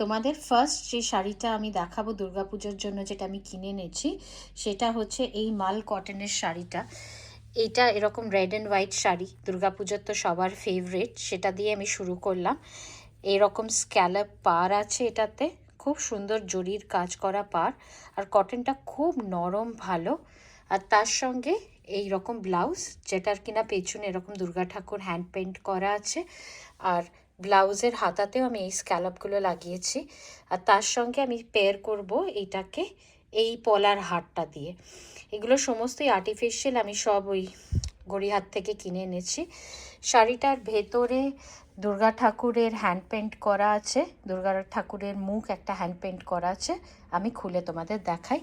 তোমাদের ফার্স্ট যে শাড়িটা আমি দেখাবো দুর্গাপুজোর জন্য যেটা আমি কিনে এনেছি, সেটা হচ্ছে এই মাল কটনের শাড়িটা। এটা এরকম রেড অ্যান্ড হোয়াইট শাড়ি, দুর্গাপুজোর তো সবার ফেভারিট সেটা দিয়ে আমি শুরু করলাম। এরকম স্ক্যালাপ পার আছে এটাতে, খুব সুন্দর জরির কাজ করা পার আর কটনটা খুব নরম ভালো। আর তার সঙ্গে এই রকম ব্লাউজ যেটার কিনা পেছনে এরকম দুর্গা ঠাকুর হ্যান্ড পেন্ট করা আছে, আর ব্লাউজের হাতাতেও আমি এই স্ক্যালপগুলো লাগিয়েছি। আর তার সঙ্গে আমি পেয়ার করব এইটাকে এই পলার হারটা দিয়ে। এগুলো সমস্তই আর্টিফিশিয়াল আমি সব ওই গড়িহাট থেকে কিনে এনেছি। শাড়িটার ভেতরে দুর্গা ঠাকুরের হ্যান্ড পেন্ট করা আছে। দুর্গা ঠাকুরের মুখ একটা হ্যান্ড পেন্ট করা আছে। আমি খুলে তোমাদের দেখাই।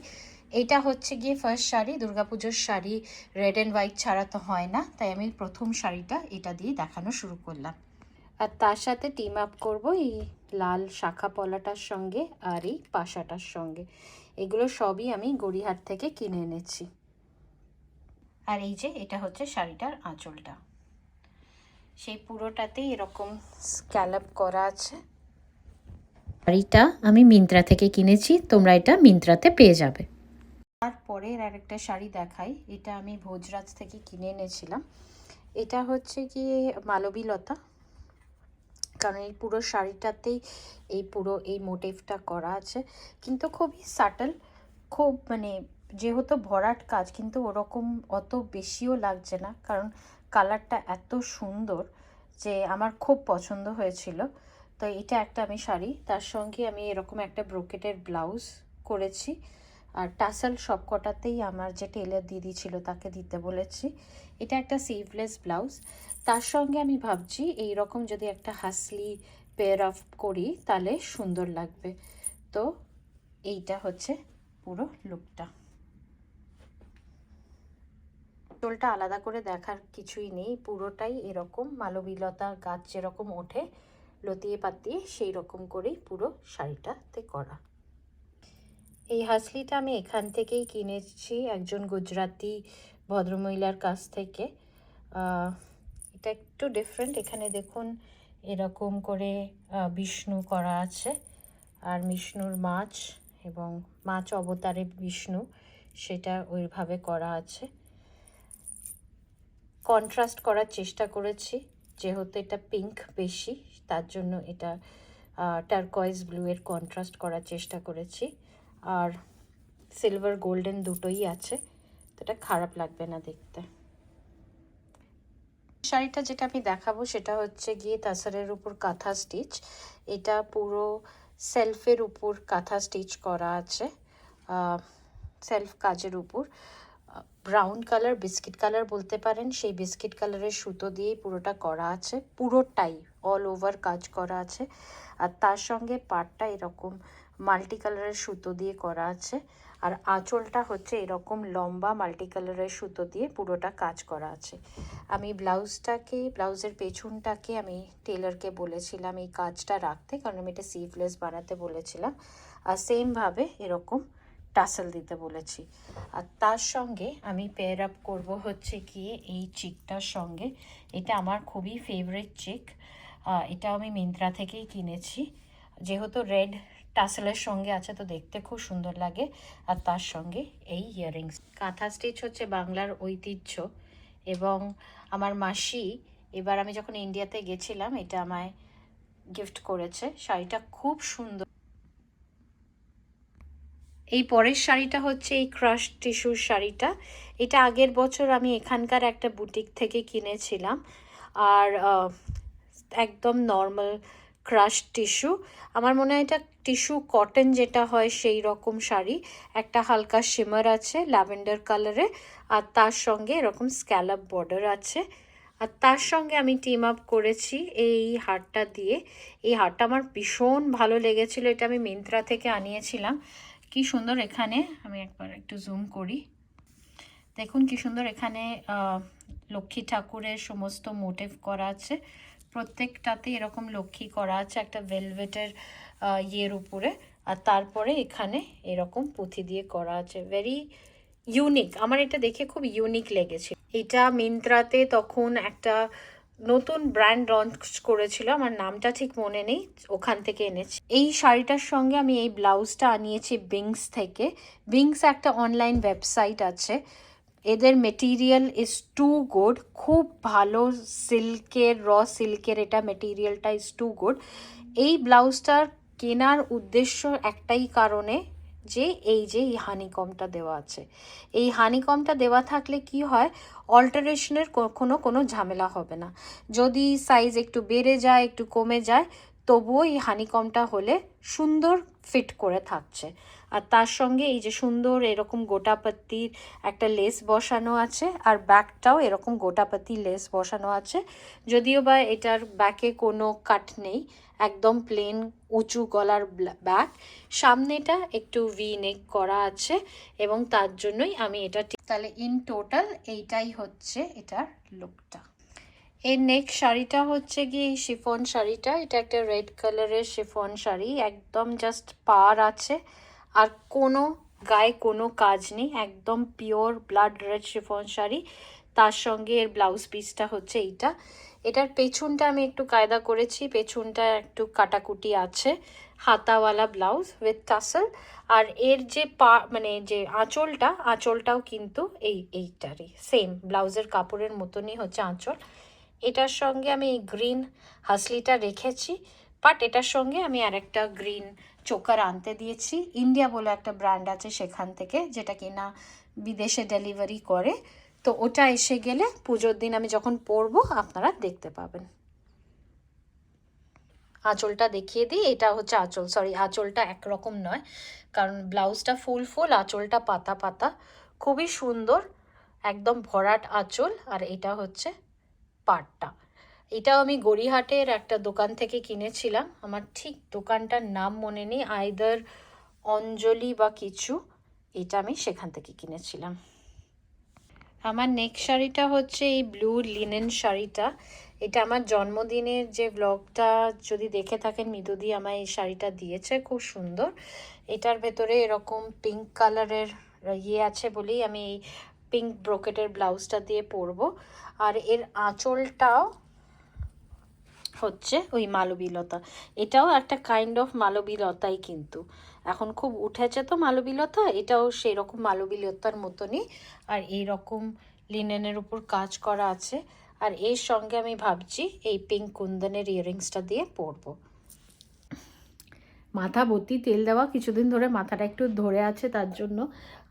এইটা হচ্ছে গিয়ে ফার্স্ট শাড়ি দুর্গাপুজোর শাড়ি রেড অ্যান্ড হোয়াইট ছাড়া তো হয় না। তাই আমি প্রথম শাড়িটা এটা দিয়ে দেখানো শুরু করলাম। আর তার সাথে টিম আপ করব এই লাল শাখা পলাটার সঙ্গে আর এই পাশাটার সঙ্গে। এগুলো সবই আমি গড়িহাট থেকে কিনে এনেছি। আর এই যে এটা হচ্ছে শাড়িটার আঁচলটা। সেই পুরোটাতেই এরকম স্ক্যালাপ করা আছে। শাড়িটা আমি মিন্ত্রা থেকে কিনেছি, তোমরা এটা মিন্ত্রাতে পেয়ে যাবে। তারপরের আরেকটা শাড়ি দেখাই, এটা আমি ভোজরাজ থেকে কিনে এনেছিলাম। এটা হচ্ছে গিয়ে মালবীলতা কারণ এই পুরো শাড়িটাতেই এই পুরো এই মোটিভটা করা আছে। কিন্তু খুবই সাটল খুব মানে যেহেতু ভরাট কাজ, কিন্তু ওরকম অত বেশিও লাগছে না। কারণ কালারটা এত সুন্দর যে আমার খুব পছন্দ হয়েছিল। তো এটা একটা আমি শাড়ি, তার সঙ্গে আমি এরকম একটা ব্রোকেটের ব্লাউজ করেছি। আর টাসেল সব কটাতেই আমার যে টেলার দিদি ছিল তাকে দিতে বলেছি। এটা একটা সিভলেস ব্লাউজ। তার সঙ্গে আমি ভাবছি এই রকম যদি একটা হাসলি পেয়ার অফ করি, তাহলে সুন্দর লাগবে। তো এইটা হচ্ছে পুরো লুকটা চোলটা আলাদা করে দেখার কিছুই নেই, পুরোটাই এরকম মালবিলতা গাছ যেরকম ওঠে, লতিয়ে পাতিয়ে সেই রকম করেই পুরো শাড়িটাতে করা। এই হাসলিটা আমি এখান থেকেই কিনেছি একজন গুজরাতি ভদ্রমহিলার কাছ থেকে। এটা একটু ডিফারেন্ট এখানে দেখুন এরকম করে বিষ্ণু করা আছে। আর বিষ্ণুর মাছ এবং মাছ অবতারে বিষ্ণু, সেটা ওইভাবে করা আছে। কন্ট্রাস্ট করার চেষ্টা করেছি, যেহেতু এটা পিঙ্ক বেশি, তার জন্য এটা টার্কয়েজ ব্লু এর কন্ট্রাস্ট করার চেষ্টা করেছি। আর সিলভার গোল্ডেন দুটোই আছে, তো এটা খারাপ লাগবে না দেখতে। শাড়িটা যেটা আমি দেখাবো সেটা হচ্ছে গিয়ে তাসারের উপর কাঁথা স্টিচ। এটা পুরো সেলফের উপর কাঁথা স্টিচ করা আছে সেলফ কাজের উপর। ব্রাউন কালার, বিস্কিট কালার বলতে পারেন, সেই বিস্কিট কালারের সুতো দিয়েই পুরোটা করা আছে পুরোটাই অল ওভার কাজ করা আছে। আর তার সঙ্গে পাটটা এরকম মাল্টি কালারের সুতো দিয়ে করা আছে। আর আঁচলটা হচ্ছে এরকম লম্বা মাল্টি কালারের সুতো দিয়ে পুরোটা কাজ করা আছে। আমি ব্লাউজটাকে, ব্লাউজের পেছনটাকে আমি টেলারকে বলেছিলাম এই কাজটা রাখতে, কারণ আমি এটা সিভলেস বানাতে বলেছিলাম। আর সেমভাবে এরকম টাসেল দিতে বলেছি। আর তার সঙ্গে আমি পেয়ার আপ করব হচ্ছে গিয়ে এই চিকটার সঙ্গে। এটা আমার খুবই ফেভারিট চিক এটা আমি মিন্ত্রা থেকেই কিনেছি। যেহেতু রেড টাসেলের সঙ্গে আছে তো দেখতে খুব সুন্দর লাগে। আর তার সঙ্গে এই ইয়াররিংস। কাঁথা স্টিচ হচ্ছে বাংলার ঐতিহ্য। এবং আমার মাসি এবার আমি যখন ইন্ডিয়াতে গেছিলাম, এটা আমায় গিফট করেছে। শাড়িটা খুব সুন্দর। এই পরের শাড়িটা হচ্ছে এই ক্রাশ টিস্যুর শাড়িটা। এটা আগের বছর আমি এখানকার একটা বুটিক থেকে কিনেছিলাম। আর একদম নর্মাল ক্রাশ টিস্যু আমার মনে হয় এটা টিস্যু কটন যেটা হয় সেই রকম শাড়ি। একটা হালকা শিমার আছে ল্যাভেন্ডার কালারে আর তার সঙ্গে এরকম স্ক্যালাপ বর্ডার আছে। আর তার সঙ্গে আমি টিম আপ করেছি এই হারটা দিয়ে। এই হারটা আমার ভীষণ ভালো লেগেছিলো, এটা আমি মিন্ত্রা থেকে আনিয়েছিলাম। কি সুন্দর এখানে, আমি একবার একটু জুম করি। দেখুন কি সুন্দর এখানে লক্ষ্মী ঠাকুরের সমস্ত মোটিভ করা আছে। প্রত্যেকটাতে এরকম লক্ষ্মী করা আছে, একটা ভেলভেটের ইয়ের উপরে। আর তারপরে এখানে এরকম পুঁথি দিয়ে করা আছে। ভেরি ইউনিক আমার এটা দেখে খুব ইউনিক লেগেছে। এটা মিন্ত্রাতে তখন একটা নতুন ব্র্যান্ড লঞ্চ করেছিল। আমার নামটা ঠিক মনে নেই, ওখান থেকে এনেছি। এই শাড়িটার সঙ্গে আমি এই ব্লাউজটা আনিয়েছি বিংস থেকে। বিংস একটা অনলাইন ওয়েবসাইট আছে। এদের মেটেরিয়াল ইজ টু গুড খুব ভালো সিল্কের র সিল্কের এটা মেটেরিয়ালটা ইজ টু গুড এই ব্লাউজটার কেনার উদ্দেশ্য একটাই কারণে যে এই যে এই হানিকমটা দেওয়া আছে। এই হানিকমটা দেওয়া থাকলে কি হয়? অল্টারেশনের কোনো কোনো ঝামেলা হবে না। যদি সাইজ একটু বেড়ে যায়, একটু কমে যায়, তবুও এই হানিকমটা হলে সুন্দর ফিট করে থাকছে। আর তার সঙ্গে এই যে সুন্দর এরকম গোটাপাত্তির একটা লেস বসানো আছে আর ব্যাকটাও এরকম গোটাপাতি লেস বসানো আছে। যদিও বা এটার ব্যাকে কোনো কাট নেই, একদম প্লেন উঁচু গলার ব্যাক সামনেটা একটু ভি নেক করা আছে এবং তার জন্যই আমি এটা তাহলে ইন টোটাল এইটাই হচ্ছে এটার লুকটা এর নেক শাড়িটা হচ্ছে গিয়ে শিফন শাড়িটা, এটা একটা রেড কালারের শিফন শাড়ি, একদম জাস্ট পার আছে। আর কোনো গায়ে কোনো কাজ নেই, একদম pure blood red chiffon sari. তার সঙ্গে এর ব্লাউজ পিসটা হচ্ছে এইটা। এটার পেছনটা আমি একটু কায়দা করেছি, পেছনটা একটু কাটাকুটি আছে। হাতাওয়ালা ব্লাউজ উইথ টাসেল আর এর যে পা মানে যে আঁচলটা, আঁচলটাও কিন্তু এই, এইটারই। সেম ব্লাউজের কাপড়ের মতনই হচ্ছে আঁচল। এটার সঙ্গে আমি এই গ্রিন হাসলিটা রেখেছি। বাট এটার সঙ্গে আমি আরেকটা গ্রিন চোকার আনতে দিয়েছি। ইন্ডিয়া বলে একটা ব্র্যান্ড আছে সেখান থেকে, যেটা কিনা বিদেশে ডেলিভারি করে। তো ওটা এসে গেলে পুজোর দিন আমি যখন পরবো, আপনারা দেখতে পাবেন। আঁচলটা দেখিয়ে দিই। এটা হচ্ছে আঁচল সরি আঁচলটা একরকম নয়, কারণ ব্লাউজটা ফুল ফুল, আঁচলটা পাতা পাতা। খুবই সুন্দর, একদম ভরাট আঁচল, আর এটা হচ্ছে পাটটা। এটাও আমি গড়িহাটের একটা দোকান থেকে কিনেছিলাম। আমার ঠিক দোকানটার নাম মনে নেই আইদার অঞ্জলি বা কিছু। এটা আমি সেখান থেকে কিনেছিলাম। আমার নেক শাড়িটা হচ্ছে এই ব্লু লিনেন শাড়িটা। এটা আমার জন্মদিনের যে ব্লগটা যদি দেখে থাকেন মৃদুদি আমায় এই শাড়িটা দিয়েছে, খুব সুন্দর। এটার ভেতরে এরকম পিঙ্ক কালারের ইয়ে আছে বলেই আমি এই পিঙ্ক ব্রোকেটের ব্লাউজটা দিয়ে পরবো। আর এর আঁচলটাও হচ্ছে ওই মালবিলতা। এটাও একটা কাইন্ড অফ মালবিলতাই কিন্তু। এখন খুব উঠেছে তো মালবিলতা, এটাও সেই রকম মালবিলতার মতনই। আর এই রকম লিনেনের উপর কাজ করা আছে। আর এর সঙ্গে আমি ভাবছি এই পিঙ্ক কুন্দনের ইয়ারিংসটা দিয়ে পরবো। মাথা ভর্তি তেল দেওয়া, কিছুদিন ধরে মাথাটা একটু ধরে আছে তার জন্য।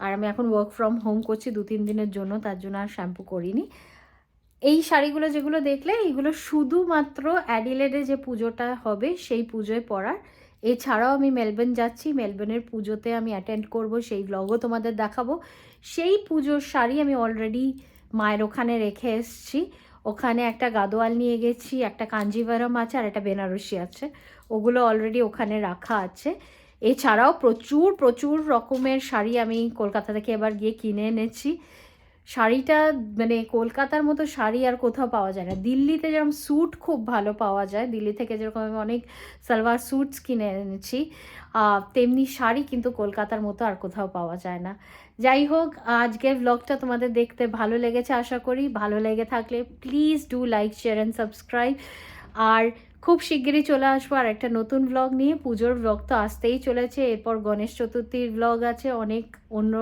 আর আমি এখন ওয়ার্ক ফ্রম হোম করছি দু তিন দিনের জন্য, তার জন্য আর শ্যাম্পু করিনি। এই শাড়িগুলো যেগুলো দেখলে এইগুলো শুধুমাত্র অ্যাডিলেডে যে পুজোটা হবে, সেই পুজোয় পরার। এছাড়াও আমি মেলবোর্ন যাচ্ছি, মেলবোর্নের পুজোতে আমি অ্যাটেন্ড করব, সেই ব্লগও তোমাদের দেখাবো। সেই পুজোর শাড়ি আমি অলরেডি মায়ের ওখানে রেখে এসেছি। ওখানে একটা গাদোয়াল নিয়ে গেছি, একটা কাঞ্জিভারম আছে আর একটা বেনারসি আছে। ওগুলো অলরেডি ওখানে রাখা আছে। এছাড়াও প্রচুর প্রচুর রকমের শাড়ি আমি কলকাতা থেকে এবার গিয়ে কিনে এনেছি। শাড়িটা মানে কলকাতার মতো শাড়ি আর কোথাও পাওয়া যায় না। দিল্লিতে যেরকম স্যুট খুব ভালো পাওয়া যায়, দিল্লি থেকে যেরকম আমি অনেক সালোয়ার স্যুটস কিনে এনেছি তেমনি শাড়ি কিন্তু কলকাতার মতো আর কোথাও পাওয়া যায় না। যাই হোক, আজকের ব্লগটা তোমাদের দেখতে ভালো লেগেছে আশা করি। ভালো লেগে থাকলে please do like share and subscribe আর খুব শিগগিরই চলে আসব আর একটা নতুন ব্লগ নিয়ে। পুজোর ব্লগ তো আসতেই চলেছে, এরপর গণেশ চতুর্থীর ব্লগ আছে, অনেক অন্য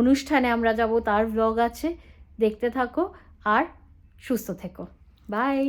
অনুষ্ঠানে আমরা যাব তার ব্লগ আছে দেখতে থাকো আর সুস্থ থেকো। বাই